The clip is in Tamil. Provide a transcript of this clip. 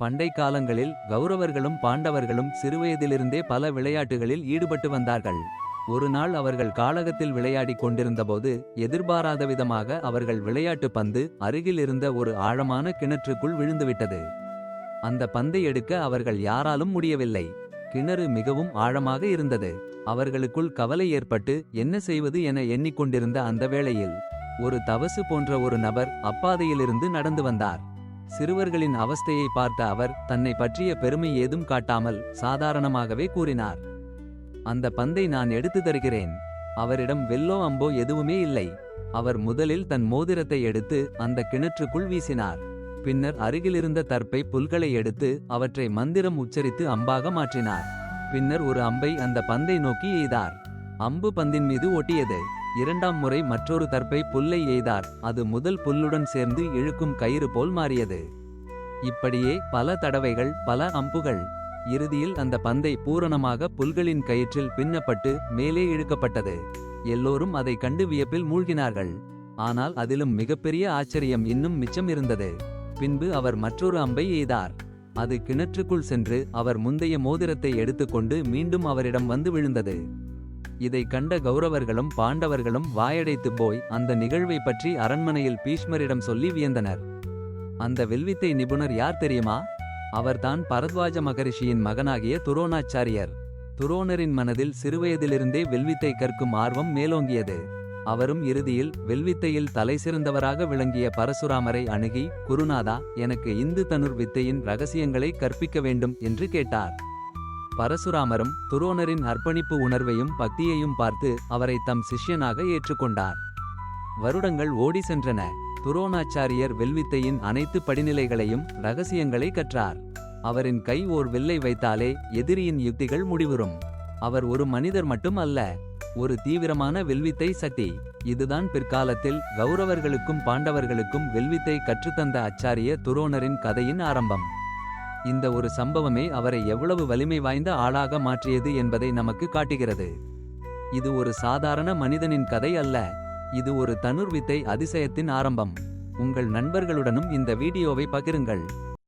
பண்டை காலங்களில் கௌரவர்களும் பாண்டவர்களும் சிறுவயதிலிருந்தே பல விளையாட்டுகளில் ஈடுபட்டு வந்தார்கள். ஒரு நாள் அவர்கள் காலகத்தில் விளையாடிக் கொண்டிருந்தபோது எதிர்பாராத விதமாக அவர்கள் விளையாட்டு பந்து அருகில் இருந்த ஒரு ஆழமான கிணற்றுக்குள் விழுந்துவிட்டது. அந்த பந்தை எடுக்க அவர்கள் யாராலும் முடியவில்லை. கிணறு மிகவும் ஆழமாக இருந்தது. அவர்களுக்குள் கவலை ஏற்பட்டு என்ன செய்வது என எண்ணிக்கொண்டிருந்த அந்த வேளையில் ஒரு தவசு போன்ற ஒரு நபர் அப்பாதையிலிருந்து நடந்து வந்தார். சிறுவர்களின் அவஸ்தையை பார்த்த அவர் தன்னை பற்றிய பெருமை ஏதும் காட்டாமல் சாதாரணமாகவே கூறினார். அந்த பந்தை நான் எடுத்து தருகிறேன். அவரிடம் வெல்லோ அம்போ எதுவுமே இல்லை. அவர் முதலில் தன் மோதிரத்தை எடுத்து அந்த கிணற்றுக்குள் வீசினார். பின்னர் அருகிலிருந்த தற்பை புல்களை எடுத்து அவற்றை மந்திரம் உச்சரித்து அம்பாக மாற்றினார். பின்னர் ஒரு அம்பை அந்த பந்தை நோக்கி எய்தார். அம்பு பந்தின் மீது ஒட்டியது இரண்டாம் முறை மற்றொரு தர்ப்பை புல்லை எய்தார். அது முதல் புல்லுடன் சேர்ந்து இழுக்கும் கயிறு போல் மாறியது. இப்படியே பல தடவைகள் பல அம்புகள். இறுதியில் அந்த பந்தை பூரணமாக புல்களின் கயிற்றில் பின்னப்பட்டு மேலே இழுக்கப்பட்டது. எல்லோரும் அதை கண்டு வியப்பில் மூழ்கினார்கள். ஆனால் அதிலும் மிகப்பெரிய ஆச்சரியம் இன்னும் மிச்சம் இருந்தது. பின்பு அவர் மற்றொரு அம்பை எய்தார். அது கிணற்றுக்குள் சென்று அவர் முந்தைய மோதிரத்தை எடுத்துக்கொண்டு மீண்டும் அவரிடம் வந்து விழுந்தது. இதை கண்ட கௌரவர்களும் பாண்டவர்களும் வாயடைத்துப் போய் அந்த நிகழ்வை பற்றி அரண்மனையில் பீஷ்மரிடம் சொல்லி வியந்தனர். அந்த வில்வித்தை நிபுணர் யார் தெரியுமா? அவர்தான் பரத்வாஜ மகரிஷியின் மகனாகிய துரோணாச்சாரியர். துரோணரின் மனதில் சிறுவயதிலிருந்தே வில்வித்தை கற்கும் ஆர்வம் மேலோங்கியது. அவரும் இறுதியில் வில்வித்தையில் தலைசிறந்தவராக விளங்கிய பரசுராமரை அணுகி குருநாதா எனக்கு இந்து தனுர் வித்தையின் ரகசியங்களை கற்பிக்க வேண்டும் என்று கேட்டார். பரசுராமரும் துரோணரின் அர்ப்பணிப்பு உணர்வையும் பக்தியையும் பார்த்து அவரை தம் சிஷ்யனாக ஏற்றுக்கொண்டார். வருடங்கள் ஓடி சென்றன. துரோணாச்சாரியர் வில்வித்தையின் அனைத்து படிநிலைகளையும் ரகசியங்களை கற்றார். அவரின் கை ஓர் வில்லை வைத்தாலே எதிரியின் யுக்திகள் முடிவுறும். அவர் ஒரு மனிதர் மட்டும் அல்ல ஒரு தீவிரமான வில்வித்தை சக்தி இதுதான் பிற்காலத்தில் கௌரவர்களுக்கும் பாண்டவர்களுக்கும் வில்வித்தை கற்றுத்தந்த அச்சாரிய துரோணரின் கதையின் ஆரம்பம். இந்த ஒரு சம்பவமே அவரை எவ்வளவு வலிமை வாய்ந்த ஆளாக மாற்றியது என்பதை நமக்கு காட்டுகிறது. இது ஒரு சாதாரண மனிதனின் கதை அல்ல. இது ஒரு தனுர்வித்தை அதிசயத்தின் ஆரம்பம். உங்கள் நண்பர்களுடனும் இந்த வீடியோவை பகிருங்கள்.